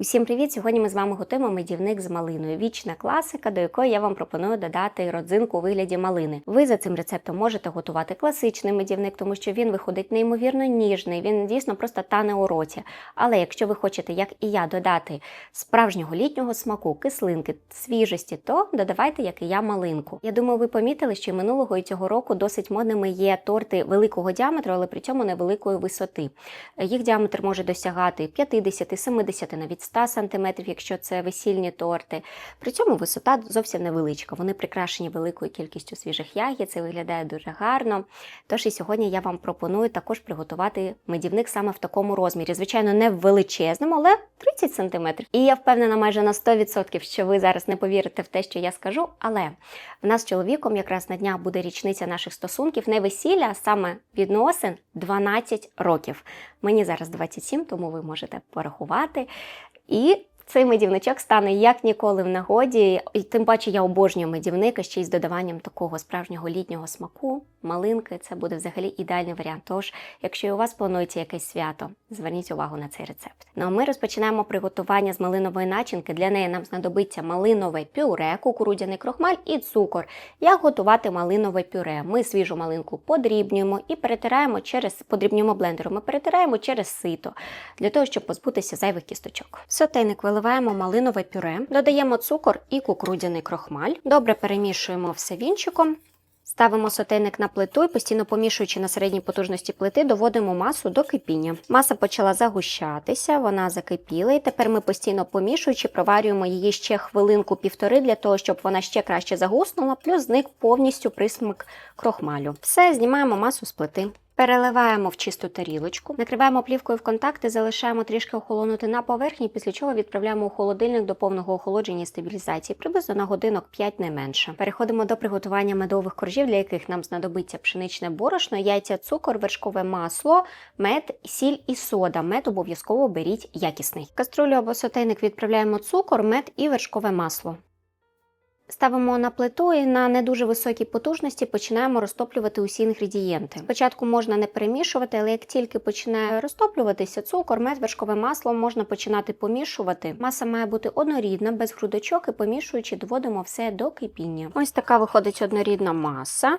Усім привіт! Сьогодні ми з вами готуємо медівник з малиною. Вічна класика, до якої я вам пропоную додати родзинку у вигляді малини. Ви за цим рецептом можете готувати класичний медівник, тому що він виходить неймовірно ніжний, він дійсно просто тане у роті. Але якщо ви хочете, як і я, додати справжнього літнього смаку, кислинки, свіжості, то додавайте, як і я, малинку. Я думаю, ви помітили, що і минулого і цього року досить модними є торти великого діаметру, але при цьому невеликої висоти. Їх діаметр може досягати 50, 70, навіть 100 см, якщо це весільні торти. При цьому висота зовсім невеличка. Вони прикрашені великою кількістю свіжих ягід, це виглядає дуже гарно. Тож і сьогодні я вам пропоную також приготувати медівник саме в такому розмірі. Звичайно, не в величезному, але 30 см. І я впевнена майже на 100%, що ви зараз не повірите в те, що я скажу. Але в нас з чоловіком якраз на днях буде річниця наших стосунків, не весілля, а саме відносин 12 років. Мені зараз 27, тому ви можете порахувати. І цей медівничок стане як ніколи в нагоді. І тим паче я обожнюю медівника ще й з додаванням такого справжнього літнього смаку, малинки. Це буде взагалі ідеальний варіант. Тож, якщо у вас планується якесь свято, зверніть увагу на цей рецепт. Ну а ми розпочинаємо приготування з малинової начинки. Для неї нам знадобиться малинове пюре, кукурудзяний крохмаль і цукор. Як готувати малинове пюре? Ми свіжу малинку подрібнюємо і перетираємо через подрібнюємо блендером. Ми перетираємо через сито для того, щоб позбутися зайвих кісточок. Сотейник виливаємо малинове пюре, додаємо цукор і кукурудзяний крохмаль. Добре перемішуємо все вінчиком. Ставимо сотейник на плиту і постійно помішуючи на середній потужності плити, доводимо масу до кипіння. Маса почала загущатися, вона закипіла, і тепер ми постійно помішуючи, проварюємо її ще хвилинку-півтори для того, щоб вона ще краще загуснула, плюс зник повністю присмак крохмалю. Все, знімаємо масу з плити. Переливаємо в чисту тарілочку, накриваємо плівкою в контакт і залишаємо трішки охолонути на поверхні, після чого відправляємо у холодильник до повного охолодження і стабілізації, приблизно на годинок 5 не менше. Переходимо до приготування медових коржів, для яких нам знадобиться пшеничне борошно, яйця, цукор, вершкове масло, мед, сіль і сода. Мед обов'язково беріть якісний. В каструлю або сотейник відправляємо цукор, мед і вершкове масло. Ставимо на плиту і на не дуже високій потужності починаємо розтоплювати усі інгредієнти. Спочатку можна не перемішувати, але як тільки починає розтоплюватися цукор, мед, вершкове масло, можна починати помішувати. Маса має бути однорідна, без грудочок і помішуючи, доводимо все до кипіння. Ось така виходить однорідна маса.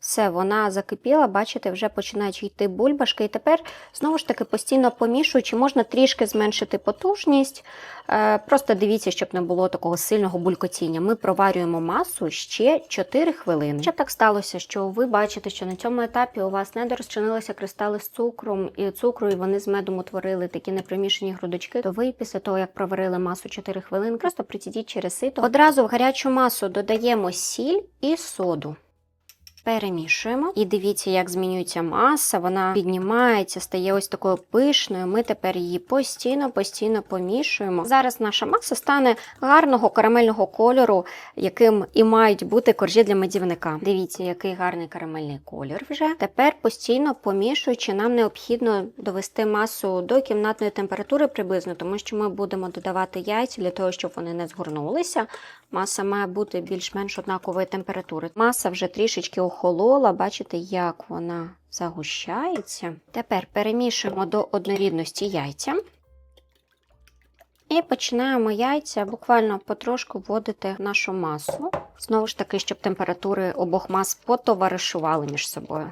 Все, вона закипіла, бачите, вже починають йти бульбашки. І тепер, знову ж таки, постійно помішуючи, можна трішки зменшити потужність. Е, Просто дивіться, щоб не було такого сильного булькотіння. Ми проварюємо масу ще 4 хвилини. Щоб так сталося, що ви бачите, що на цьому етапі у вас не дорозчинилися кристали з цукром і цукру, і вони з медом утворили такі непримішані грудочки, то ви після того, як проварили масу 4 хвилини, просто прицідіть через сито. Одразу в гарячу масу додаємо сіль і соду. Перемішуємо і дивіться, як змінюється маса, вона піднімається, стає ось такою пишною. Ми тепер її постійно-постійно помішуємо. Зараз наша маса стане гарного карамельного кольору, яким і мають бути коржі для медівника. Дивіться, який гарний карамельний колір вже. Тепер постійно помішуючи, нам необхідно довести масу до кімнатної температури приблизно, тому що ми будемо додавати яйця для того, щоб вони не згорнулися. Маса має бути більш-менш однакової температури. Маса вже трішечки охолола, бачите, як вона загущається. Тепер перемішуємо до однорідності яйця. І починаємо яйця буквально потрошку вводити в нашу масу. Знову ж таки, щоб температури обох мас потоваришували між собою.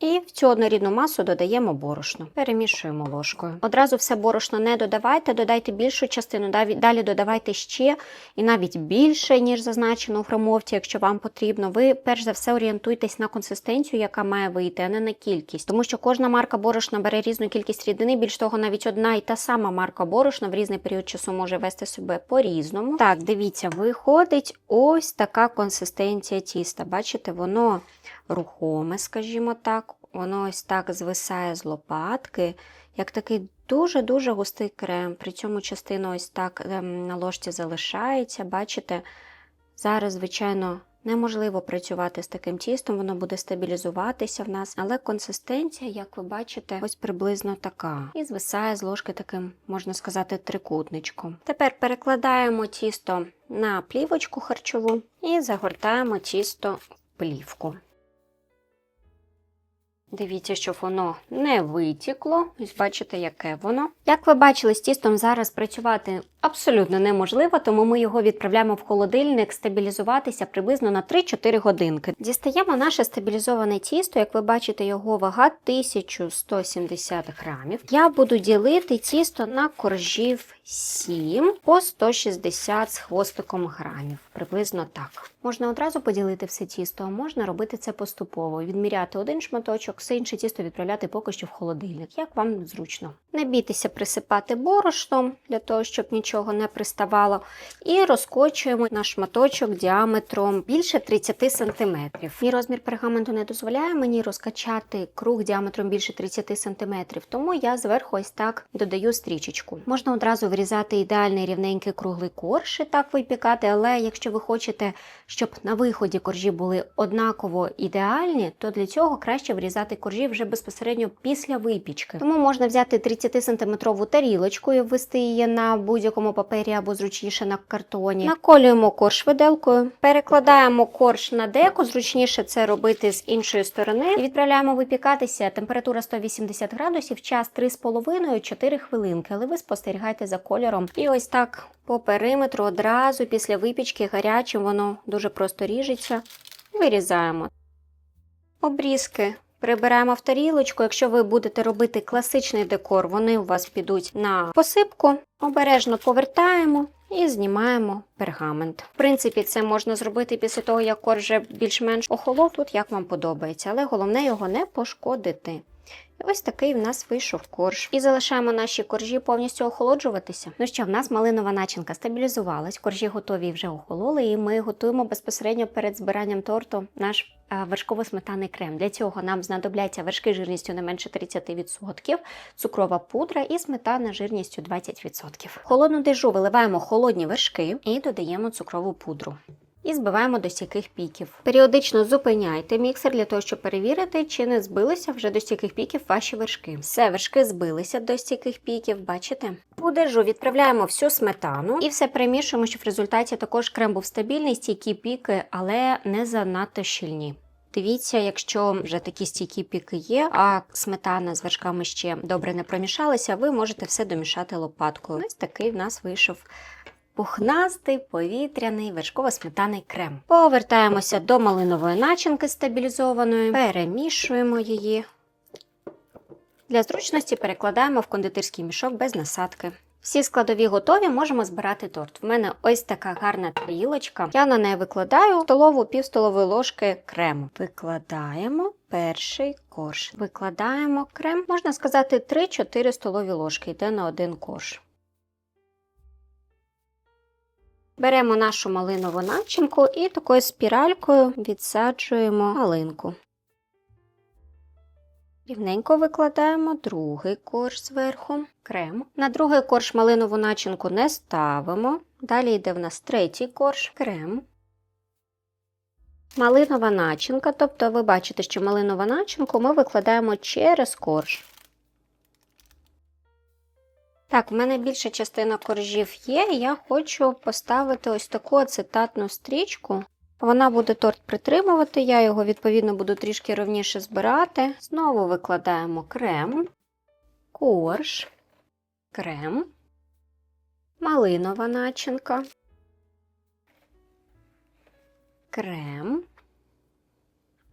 І в цю однорідну масу додаємо борошно. Перемішуємо ложкою. Одразу все борошно не додавайте, додайте більшу частину, далі додавайте ще і навіть більше, ніж зазначено у грамовці, якщо вам потрібно. Ви перш за все орієнтуйтесь на консистенцію, яка має вийти, а не на кількість. Тому що кожна марка борошна бере різну кількість рідини. Більш того, навіть одна і та сама марка борошна в різний період часу може вести себе по-різному. Так, дивіться, виходить ось така консистенція тіста. Бачите, воно рухоме, скажімо так. Воно ось так звисає з лопатки, як такий дуже-дуже густий крем. При цьому частина ось так на ложці залишається. Бачите, зараз, звичайно, неможливо працювати з таким тістом, воно буде стабілізуватися в нас, але консистенція, як ви бачите, ось приблизно така. І звисає з ложки таким, можна сказати, трикутничком. Тепер перекладаємо тісто на плівочку харчову і загортаємо тісто в плівку. Дивіться, щоб воно не витікло. Ось бачите, яке воно. Як ви бачили, з тістом зараз працювати абсолютно неможливо, тому ми його відправляємо в холодильник стабілізуватися приблизно на 3-4 годинки. Дістаємо наше стабілізоване тісто. Як ви бачите, його вага 1170 грамів. Я буду ділити тісто на коржів 7 по 160 з хвостиком грамів. Приблизно так. Можна одразу поділити все тісто, а можна робити це поступово. Відміряти один шматочок, все інше тісто відправляти поки що в холодильник, як вам зручно. Не бійтеся присипати борошном для того, щоб нічого не приставало. І розкочуємо на шматочок діаметром більше 30 см. Мій розмір пергаменту не дозволяє мені розкачати круг діаметром більше 30 см, тому я зверху ось так додаю стрічечку. Можна одразу вирізати ідеальний рівненький круглий корж і так випікати, але якщо ви хочете, щоб на виході коржі були однаково ідеальні, то для цього краще вирізати коржі вже безпосередньо після випічки. Тому можна взяти 30 сантиметрову тарілочку і ввести її на будь-якому папері або зручніше на картоні. Наколюємо корж виделкою, перекладаємо корж на деко, зручніше це робити з іншої сторони. І відправляємо випікатися. Температура 180 градусів, час 3,5-4 хвилинки. Але ви спостерігайте за кольором. І ось так по периметру одразу після випічки гарячим воно дуже просто ріжеться. Вирізаємо. Обрізки прибираємо в тарілочку. Якщо ви будете робити класичний декор, вони у вас підуть на посипку. Обережно повертаємо і знімаємо пергамент. В принципі, це можна зробити після того, як корж вже більш-менш охолов, тут як вам подобається, але головне його не пошкодити. Ось такий в нас вийшов корж. І залишаємо наші коржі повністю охолоджуватися. Ну що, в нас малинова начинка стабілізувалась, коржі готові і вже охололи, і ми готуємо безпосередньо перед збиранням торту наш вершково-сметаний крем. Для цього нам знадобляться вершки жирністю не менше 30%, цукрова пудра і сметана жирністю 20%. В холодну дежу виливаємо холодні вершки і додаємо цукрову пудру і збиваємо до стійких піків. Періодично зупиняйте міксер для того, щоб перевірити, чи не збилися вже до стійких піків ваші вершки. Все, вершки збилися до стійких піків, бачите? У відправляємо всю сметану і все перемішуємо, щоб в результаті також крем був стабільний, стійкі піки, але не занадто щільні. Дивіться, якщо вже такі стійкі піки є, а сметана з вершками ще добре не промішалася, ви можете все домішати лопаткою. Ось такий в нас вийшов пухнастий повітряний вершково-сметаний крем. Повертаємося до малинової начинки стабілізованої, перемішуємо її. Для зручності перекладаємо в кондитерський мішок без насадки. Всі складові готові, можемо збирати торт. В мене ось така гарна тарілочка. Я на неї викладаю столову пів столової ложки крему. Викладаємо перший корж. Викладаємо крем, можна сказати, 3-4 столові ложки йде на один корж. Беремо нашу малинову начинку і такою спіралькою відсаджуємо малинку. Рівненько викладаємо другий корж зверху, крем. На другий корж малинову начинку не ставимо. Далі йде в нас третій корж, крем. Малинова начинка, тобто ви бачите, що малинова начинку ми викладаємо через корж. Так, в мене більша частина коржів є, я хочу поставити ось таку ацетатну стрічку. Вона буде торт притримувати, я його, відповідно, буду трішки ровніше збирати. Знову викладаємо крем, корж, крем, малинова начинка, крем.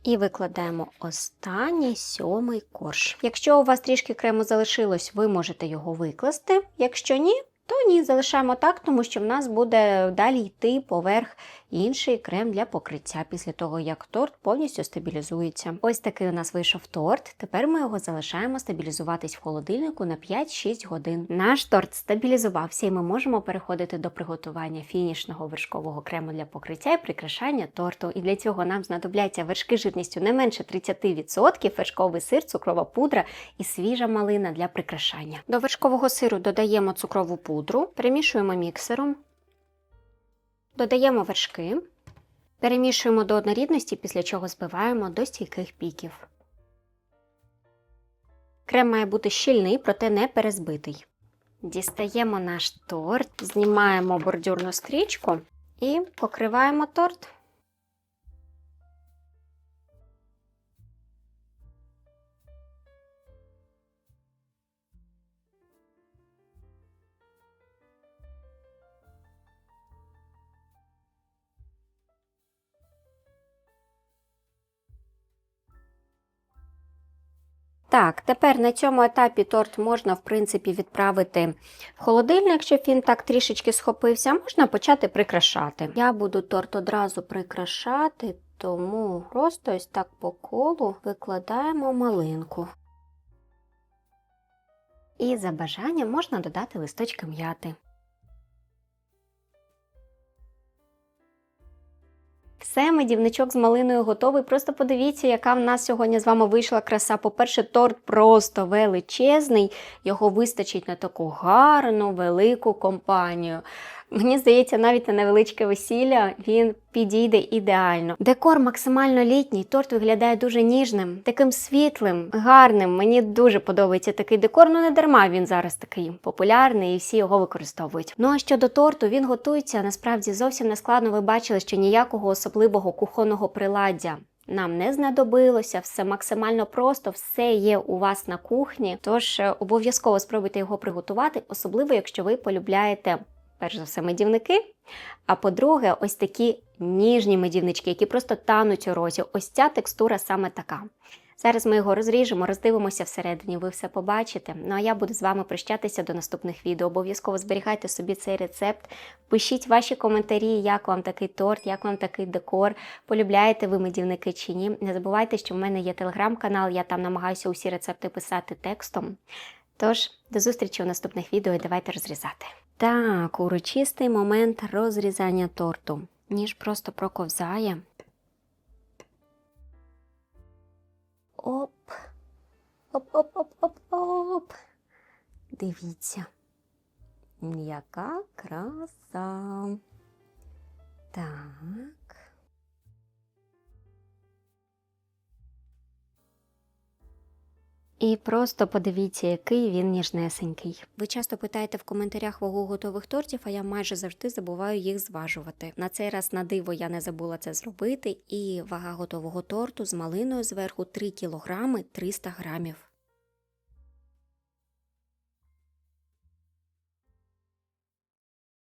І викладаємо останній сьомий корж. Якщо у вас трішки крему залишилось, ви можете його викласти. Якщо ні, то ні, залишаємо так, тому що в нас буде далі йти поверх інший крем для покриття після того, як торт повністю стабілізується. Ось такий у нас вийшов торт. Тепер ми його залишаємо стабілізуватись в холодильнику на 5-6 годин. Наш торт стабілізувався, і ми можемо переходити до приготування фінішного вершкового крему для покриття і прикрашання торту. І для цього нам знадобляться вершки жирністю не менше 30%, вершковий сир, цукрова пудра і свіжа малина для прикрашання. До вершкового сиру додаємо цукрову пудру, перемішуємо міксером. Додаємо вершки, перемішуємо до однорідності, після чого збиваємо до стійких піків. Крем має бути щільний, проте не перезбитий. Дістаємо наш торт, знімаємо бордюрну стрічку і покриваємо торт. Так, тепер на цьому етапі торт можна, в принципі, відправити в холодильник, щоб він так трішечки схопився, можна почати прикрашати. Я буду торт одразу прикрашати, тому просто ось так по колу викладаємо малинку. І за бажанням можна додати листочки м'яти. Все, медівничок з малиною готовий. Просто подивіться, яка в нас сьогодні з вами вийшла краса. По-перше, торт просто величезний, його вистачить на таку гарну, велику компанію. Мені здається, навіть на невеличке весілля він підійде ідеально. Декор максимально літній, торт виглядає дуже ніжним, таким світлим, гарним. Мені дуже подобається такий декор. Ну не дарма він зараз такий популярний і всі його використовують. Ну а щодо торту, він готується насправді зовсім не складно. Ви бачили, що ніякого особливого кухонного приладдя. Нам не знадобилося, все максимально просто, все є у вас на кухні. Тож е, обов'язково спробуйте його приготувати, особливо якщо ви полюбляєте перш за все, медівники. А по-друге, ось такі ніжні медівнички, які просто тануть у розі. Ось ця текстура саме така. Зараз ми його розріжемо, роздивимося всередині, ви все побачите. Ну а я буду з вами прощатися до наступних відео. Обов'язково зберігайте собі цей рецепт. Пишіть ваші коментарі, як вам такий торт, як вам такий декор, полюбляєте ви медівники чи ні. Не забувайте, що в мене є телеграм-канал, я там намагаюся усі рецепти писати текстом. Тож, до зустрічі у наступних відео і давайте розрізати. Так, урочистий момент розрізання торту. Ніж просто проковзає. Оп. Оп-оп-оп-оп-оп. Дивіться. Яка краса. Так. І просто подивіться, який він ніжнесенький. Ви часто питаєте в коментарях вагу готових тортів, а я майже завжди забуваю їх зважувати. На цей раз на диво я не забула це зробити, і вага готового торту з малиною зверху 3 кг 300 грамів.